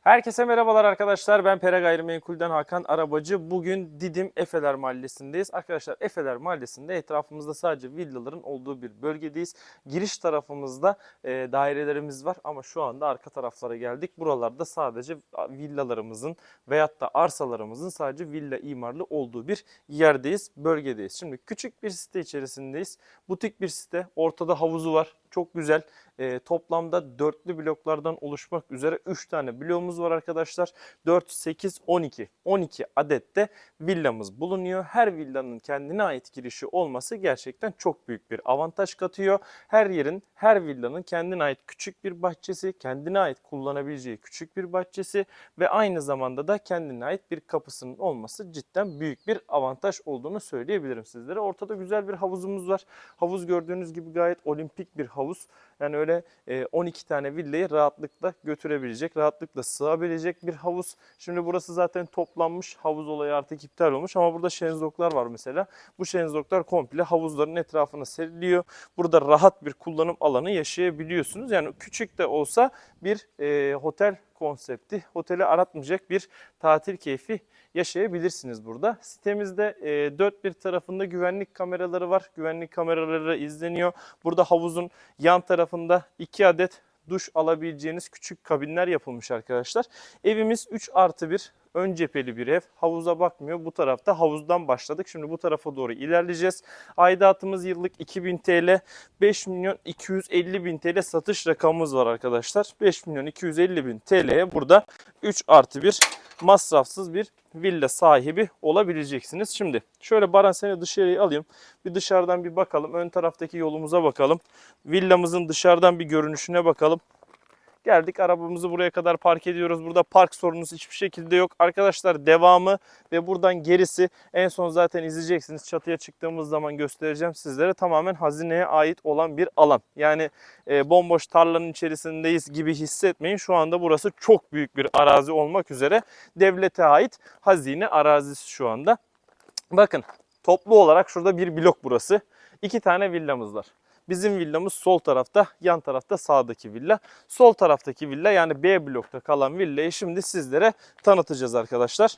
Herkese merhabalar arkadaşlar. Ben Pere Gayrimenkul'den Hakan Arabacı. Bugün Didim Efeler Mahallesi'ndeyiz. Arkadaşlar Efeler Mahallesi'nde etrafımızda sadece villaların olduğu bir bölgedeyiz. Giriş tarafımızda e, dairelerimiz var ama şu anda arka taraflara geldik. Buralarda sadece villalarımızın veyahut da arsalarımızın sadece villa imarlı olduğu bir yerdeyiz, bölgedeyiz. Şimdi küçük bir site içerisindeyiz. Butik bir site. Ortada havuzu var. Çok güzel. E, toplamda dörtlü bloklardan oluşmak üzere 3 tane bloğumuz var arkadaşlar. 4, 8, 12. 12 adette villamız bulunuyor. Her villanın kendine ait girişi olması gerçekten çok büyük bir avantaj katıyor. Her yerin, her villanın kendine ait küçük bir bahçesi, kendine ait kullanabileceği küçük bir bahçesi ve aynı zamanda da kendine ait bir kapısının olması cidden büyük bir avantaj olduğunu söyleyebilirim sizlere. Ortada güzel bir havuzumuz var. Havuz gördüğünüz gibi gayet olimpik bir havuz. Yani öyle e, 12 tane villayı rahatlıkla götürebilecek, rahatlıkla sığabilecek bir havuz. Şimdi burası zaten toplanmış. Havuz olayı artık iptal olmuş ama burada şenzoklar var mesela. Bu şenzoklar komple havuzların etrafına seriliyor. Burada rahat bir kullanım alanı yaşayabiliyorsunuz. Yani küçük de olsa bir e, otel konsepti, oteli aratmayacak bir tatil keyfi yaşayabilirsiniz burada. Sitemizde e, dört bir tarafında güvenlik kameraları var. Güvenlik kameraları izleniyor. Burada havuzun yan tarafında iki adet duş alabileceğiniz küçük kabinler yapılmış arkadaşlar. Evimiz 3 artı 1 ön cepheli bir ev. Havuza bakmıyor. Bu tarafta havuzdan başladık. Şimdi bu tarafa doğru ilerleyeceğiz. Aidatımız yıllık 2000 TL. 5 milyon 250 bin TL satış rakamımız var arkadaşlar. 5 milyon 250 bin TL'ye burada 3 artı 1 masrafsız bir villa sahibi olabileceksiniz. Şimdi şöyle Baran seni dışarıya alayım. Bir dışarıdan bir bakalım. Ön taraftaki yolumuza bakalım. Villamızın dışarıdan bir görünüşüne bakalım. Geldik arabamızı buraya kadar park ediyoruz. Burada park sorunumuz hiçbir şekilde yok. Arkadaşlar devamı ve buradan gerisi en son zaten izleyeceksiniz. Çatıya çıktığımız zaman göstereceğim sizlere. Tamamen hazineye ait olan bir alan. Yani e, bomboş tarlanın içerisindeyiz gibi hissetmeyin. Şu anda burası çok büyük bir arazi olmak üzere devlete ait hazine arazisi şu anda. Bakın toplu olarak şurada bir blok burası. İki tane villamız var. Bizim villamız sol tarafta, yan tarafta sağdaki villa. Sol taraftaki villa yani B blokta kalan villayı şimdi sizlere tanıtacağız arkadaşlar.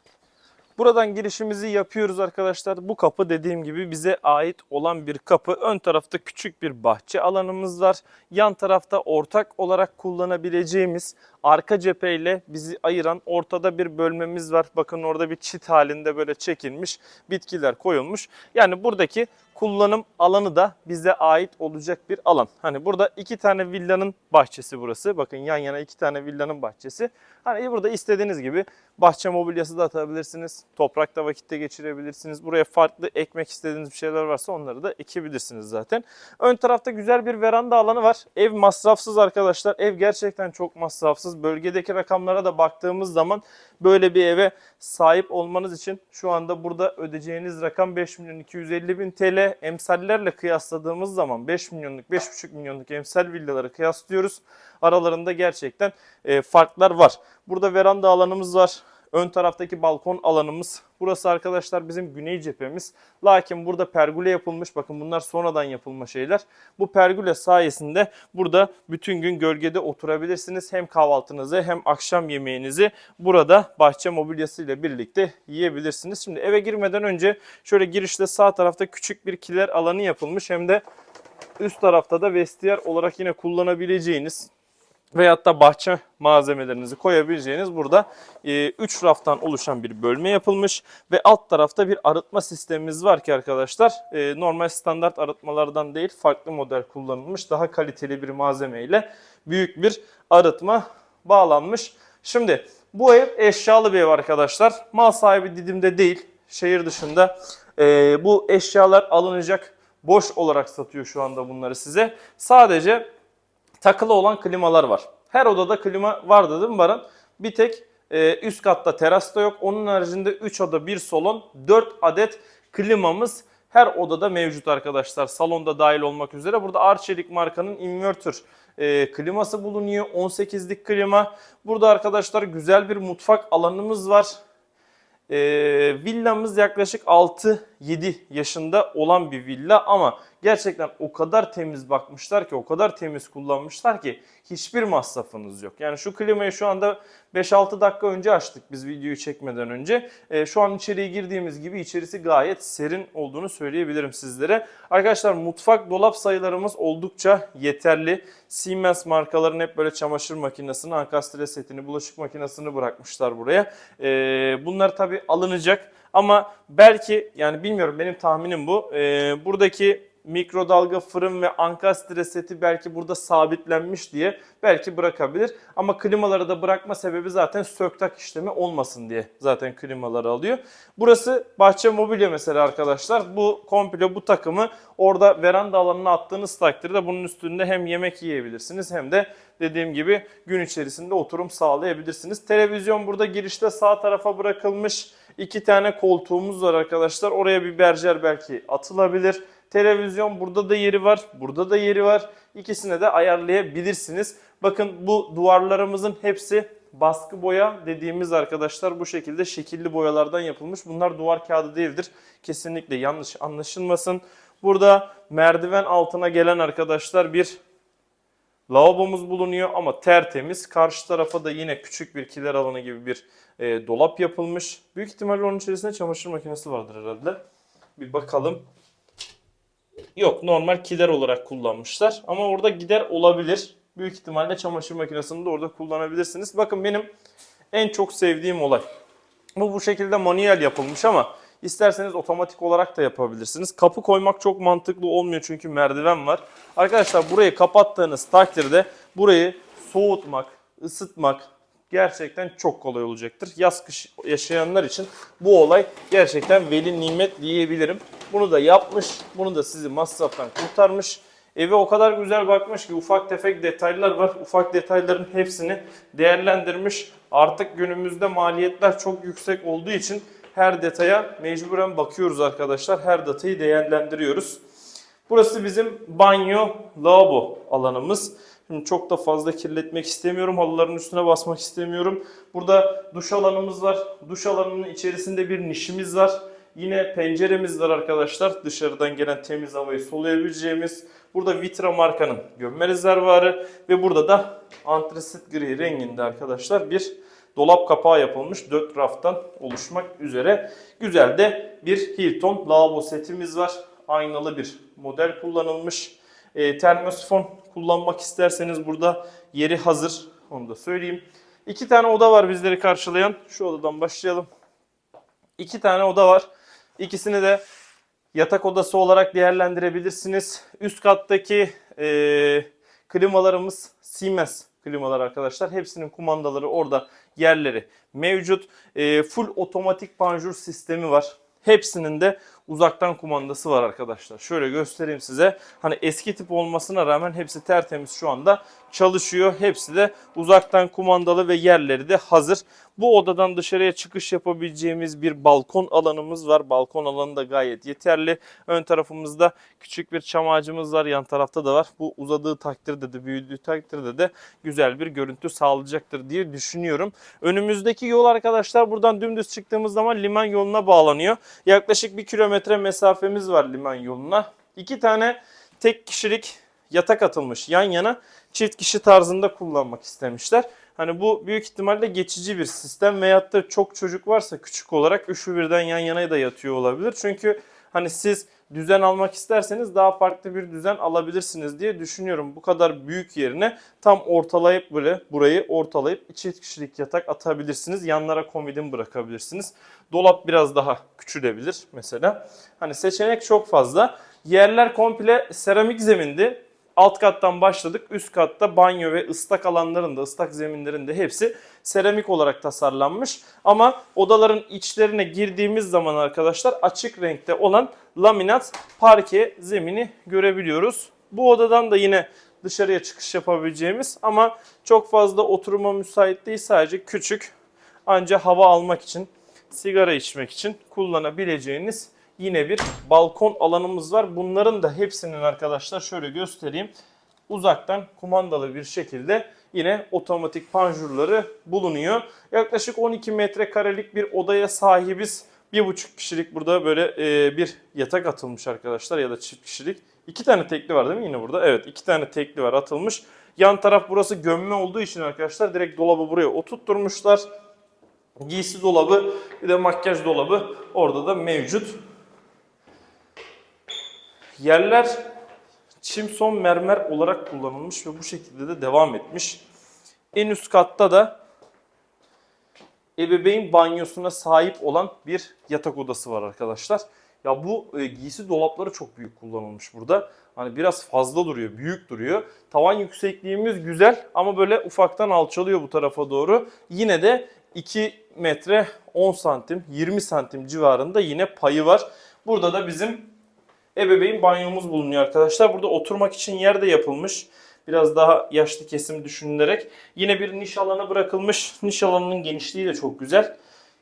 Buradan girişimizi yapıyoruz arkadaşlar. Bu kapı dediğim gibi bize ait olan bir kapı. Ön tarafta küçük bir bahçe alanımız var. Yan tarafta ortak olarak kullanabileceğimiz arka cepheyle bizi ayıran ortada bir bölmemiz var. Bakın orada bir çit halinde böyle çekilmiş bitkiler koyulmuş. Yani buradaki kullanım alanı da bize ait olacak bir alan. Hani burada iki tane villanın bahçesi burası. Bakın yan yana iki tane villanın bahçesi. Hani burada istediğiniz gibi bahçe mobilyası da atabilirsiniz. Toprakta vakitte geçirebilirsiniz. Buraya farklı ekmek istediğiniz bir şeyler varsa onları da ekebilirsiniz zaten. Ön tarafta güzel bir veranda alanı var. Ev masrafsız arkadaşlar. Ev gerçekten çok masrafsız. Bölgedeki rakamlara da baktığımız zaman böyle bir eve sahip olmanız için şu anda burada ödeyeceğiniz rakam 5 milyon 250 bin TL. Emsallerle kıyasladığımız zaman 5 milyonluk 5,5 milyonluk emsal villaları kıyaslıyoruz. Aralarında gerçekten e, farklar var. Burada veranda alanımız var. Ön taraftaki balkon alanımız. Burası arkadaşlar bizim güney cephemiz. Lakin burada pergüle yapılmış. Bakın bunlar sonradan yapılma şeyler. Bu pergüle sayesinde burada bütün gün gölgede oturabilirsiniz. Hem kahvaltınızı hem akşam yemeğinizi burada bahçe mobilyası ile birlikte yiyebilirsiniz. Şimdi eve girmeden önce şöyle girişte sağ tarafta küçük bir kiler alanı yapılmış. Hem de üst tarafta da vestiyer olarak yine kullanabileceğiniz veyahut da bahçe malzemelerinizi koyabileceğiniz burada 3 raftan oluşan bir bölme yapılmış ve alt tarafta bir arıtma sistemimiz var ki arkadaşlar e, normal standart arıtmalardan değil farklı model kullanılmış daha kaliteli bir malzemeyle büyük bir arıtma bağlanmış. Şimdi bu ev eşyalı bir ev arkadaşlar. Mal sahibi Didim'de değil şehir dışında E, bu eşyalar alınacak boş olarak satıyor şu anda bunları size. Sadece takılı olan klimalar var. Her odada klima vardı değil mi Baran? Bir tek e, üst katta terasta yok. Onun haricinde 3 oda 1 salon 4 adet klimamız her odada mevcut arkadaşlar. Salonda dahil olmak üzere. Burada Arçelik markanın inverter e, kliması bulunuyor. 18'lik klima. Burada arkadaşlar güzel bir mutfak alanımız var. E, villamız yaklaşık 6-7 yaşında olan bir villa ama gerçekten o kadar temiz bakmışlar ki, o kadar temiz kullanmışlar ki hiçbir masrafınız yok. Yani şu klimayı şu anda 5-6 dakika önce açtık biz videoyu çekmeden önce. Ee, şu an içeriye girdiğimiz gibi içerisi gayet serin olduğunu söyleyebilirim sizlere. Arkadaşlar mutfak dolap sayılarımız oldukça yeterli. Siemens markaların hep böyle çamaşır makinesini, ankastre setini, bulaşık makinesini bırakmışlar buraya. Ee, bunlar tabi alınacak. Ama belki yani bilmiyorum benim tahminim bu. Ee, buradaki mikrodalga fırın ve ankastre seti belki burada sabitlenmiş diye belki bırakabilir. Ama klimaları da bırakma sebebi zaten söktak işlemi olmasın diye zaten klimaları alıyor. Burası bahçe mobilya mesela arkadaşlar. Bu komple bu takımı orada veranda alanına attığınız takdirde bunun üstünde hem yemek yiyebilirsiniz hem de dediğim gibi gün içerisinde oturum sağlayabilirsiniz. Televizyon burada girişte sağ tarafa bırakılmış. İki tane koltuğumuz var arkadaşlar. Oraya bir berjer belki atılabilir. Televizyon burada da yeri var, burada da yeri var. İkisine de ayarlayabilirsiniz. Bakın bu duvarlarımızın hepsi baskı boya dediğimiz arkadaşlar bu şekilde şekilli boyalardan yapılmış. Bunlar duvar kağıdı değildir. Kesinlikle yanlış anlaşılmasın. Burada merdiven altına gelen arkadaşlar bir lavabomuz bulunuyor ama tertemiz. Karşı tarafa da yine küçük bir kiler alanı gibi bir e, dolap yapılmış. Büyük ihtimalle onun içerisinde çamaşır makinesi vardır herhalde. Bir bakalım. Yok normal kiler olarak kullanmışlar. Ama orada gider olabilir. Büyük ihtimalle çamaşır makinesini de orada kullanabilirsiniz. Bakın benim en çok sevdiğim olay. Bu bu şekilde manuel yapılmış ama isterseniz otomatik olarak da yapabilirsiniz. Kapı koymak çok mantıklı olmuyor çünkü merdiven var. Arkadaşlar burayı kapattığınız takdirde burayı soğutmak, ısıtmak gerçekten çok kolay olacaktır. Yaz kış yaşayanlar için bu olay gerçekten veli nimet diyebilirim. Bunu da yapmış, bunu da sizi masraftan kurtarmış. Eve o kadar güzel bakmış ki ufak tefek detaylar var. Ufak detayların hepsini değerlendirmiş. Artık günümüzde maliyetler çok yüksek olduğu için her detaya mecburen bakıyoruz arkadaşlar. Her detayı değerlendiriyoruz. Burası bizim banyo, lavabo alanımız. Şimdi çok da fazla kirletmek istemiyorum. Halıların üstüne basmak istemiyorum. Burada duş alanımız var. Duş alanının içerisinde bir nişimiz var. Yine penceremiz var arkadaşlar. Dışarıdan gelen temiz havayı soluyabileceğimiz. Burada Vitra markanın gömme rezervuarı ve burada da antresit gri renginde arkadaşlar bir dolap kapağı yapılmış 4 raftan oluşmak üzere. Güzel de bir Hilton lavabo setimiz var. Aynalı bir model kullanılmış. E, termosifon kullanmak isterseniz burada yeri hazır. Onu da söyleyeyim. İki tane oda var bizleri karşılayan. Şu odadan başlayalım. İki tane oda var. İkisini de yatak odası olarak değerlendirebilirsiniz. Üst kattaki e, klimalarımız Siemens klimalar arkadaşlar. Hepsinin kumandaları orada yerleri mevcut. E, full otomatik panjur sistemi var. Hepsinin de uzaktan kumandası var arkadaşlar. Şöyle göstereyim size. Hani eski tip olmasına rağmen hepsi tertemiz şu anda çalışıyor. Hepsi de uzaktan kumandalı ve yerleri de hazır. Bu odadan dışarıya çıkış yapabileceğimiz bir balkon alanımız var. Balkon alanı da gayet yeterli. Ön tarafımızda küçük bir çam ağacımız var. Yan tarafta da var. Bu uzadığı takdirde de büyüdüğü takdirde de güzel bir görüntü sağlayacaktır diye düşünüyorum. Önümüzdeki yol arkadaşlar buradan dümdüz çıktığımız zaman liman yoluna bağlanıyor. Yaklaşık bir kilometre mesafemiz var liman yoluna. İki tane tek kişilik yatak atılmış yan yana çift kişi tarzında kullanmak istemişler. Hani bu büyük ihtimalle geçici bir sistem veyahut da çok çocuk varsa küçük olarak üçü birden yan yana da yatıyor olabilir. Çünkü hani siz düzen almak isterseniz daha farklı bir düzen alabilirsiniz diye düşünüyorum. Bu kadar büyük yerine tam ortalayıp böyle burayı ortalayıp çift kişilik yatak atabilirsiniz. Yanlara komodin bırakabilirsiniz. Dolap biraz daha küçülebilir mesela. Hani seçenek çok fazla. Yerler komple seramik zemindi. Alt kattan başladık. Üst katta banyo ve ıslak alanların da ıslak zeminlerin de hepsi seramik olarak tasarlanmış. Ama odaların içlerine girdiğimiz zaman arkadaşlar açık renkte olan laminat parke zemini görebiliyoruz. Bu odadan da yine dışarıya çıkış yapabileceğimiz ama çok fazla oturuma müsait değil. Sadece küçük anca hava almak için, sigara içmek için kullanabileceğiniz yine bir balkon alanımız var. Bunların da hepsinin arkadaşlar şöyle göstereyim. Uzaktan kumandalı bir şekilde yine otomatik panjurları bulunuyor. Yaklaşık 12 metrekarelik bir odaya sahibiz. Bir buçuk kişilik burada böyle e, bir yatak atılmış arkadaşlar ya da çift kişilik İki tane tekli var değil mi yine burada? Evet iki tane tekli var atılmış. Yan taraf burası gömme olduğu için arkadaşlar direkt dolabı buraya oturtturmuşlar. Giysi dolabı bir de makyaj dolabı orada da mevcut. Yerler çimson mermer olarak kullanılmış ve bu şekilde de devam etmiş. En üst katta da ebeveyn banyosuna sahip olan bir yatak odası var arkadaşlar. Ya bu e, giysi dolapları çok büyük kullanılmış burada. Hani biraz fazla duruyor, büyük duruyor. Tavan yüksekliğimiz güzel ama böyle ufaktan alçalıyor bu tarafa doğru. Yine de 2 metre 10 santim, 20 santim civarında yine payı var. Burada da bizim ebeveyn banyomuz bulunuyor arkadaşlar. Burada oturmak için yer de yapılmış. Biraz daha yaşlı kesim düşünülerek. Yine bir niş alanı bırakılmış. Niş alanının genişliği de çok güzel.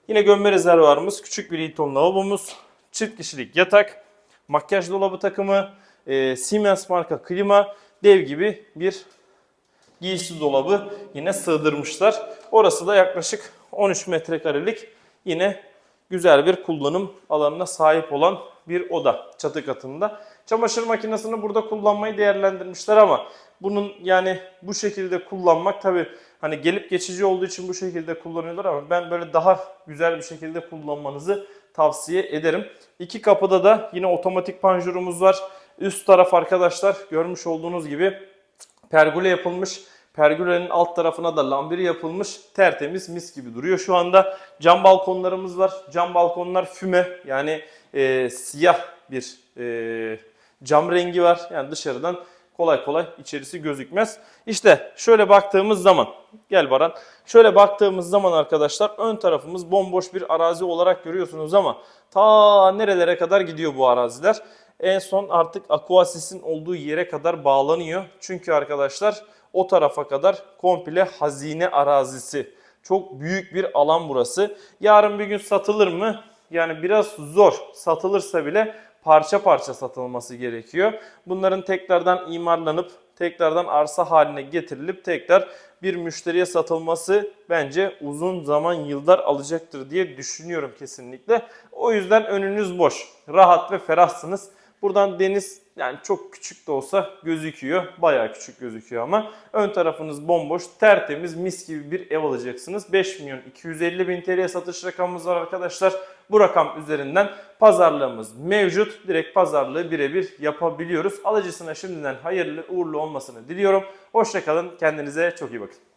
Yine gömme rezervuarımız, küçük bir Hilton lavabomuz, çift kişilik yatak, makyaj dolabı takımı, e, Siemens marka klima, dev gibi bir giysi dolabı yine sığdırmışlar. Orası da yaklaşık 13 metrekarelik yine güzel bir kullanım alanına sahip olan bir oda çatı katında. Çamaşır makinesini burada kullanmayı değerlendirmişler ama bunun yani bu şekilde kullanmak tabi hani gelip geçici olduğu için bu şekilde kullanıyorlar ama ben böyle daha güzel bir şekilde kullanmanızı tavsiye ederim. İki kapıda da yine otomatik panjurumuz var. Üst taraf arkadaşlar görmüş olduğunuz gibi pergole yapılmış. Pergolenin alt tarafına da lambiri yapılmış. Tertemiz mis gibi duruyor şu anda. Cam balkonlarımız var. Cam balkonlar füme yani e, siyah bir e, cam rengi var. Yani dışarıdan kolay kolay içerisi gözükmez. İşte şöyle baktığımız zaman gel Baran. Şöyle baktığımız zaman arkadaşlar ön tarafımız bomboş bir arazi olarak görüyorsunuz ama ta nerelere kadar gidiyor bu araziler. En son artık Aquasis'in olduğu yere kadar bağlanıyor. Çünkü arkadaşlar o tarafa kadar komple hazine arazisi. Çok büyük bir alan burası. Yarın bir gün satılır mı? Yani biraz zor. Satılırsa bile parça parça satılması gerekiyor. Bunların tekrardan imarlanıp tekrardan arsa haline getirilip tekrar bir müşteriye satılması bence uzun zaman yıllar alacaktır diye düşünüyorum kesinlikle. O yüzden önünüz boş. Rahat ve ferahsınız. Buradan deniz yani çok küçük de olsa gözüküyor. Bayağı küçük gözüküyor ama. Ön tarafınız bomboş, tertemiz, mis gibi bir ev alacaksınız. 5 milyon 250 bin TL satış rakamımız var arkadaşlar. Bu rakam üzerinden pazarlığımız mevcut. Direkt pazarlığı birebir yapabiliyoruz. Alıcısına şimdiden hayırlı uğurlu olmasını diliyorum. Hoşçakalın. Kendinize çok iyi bakın.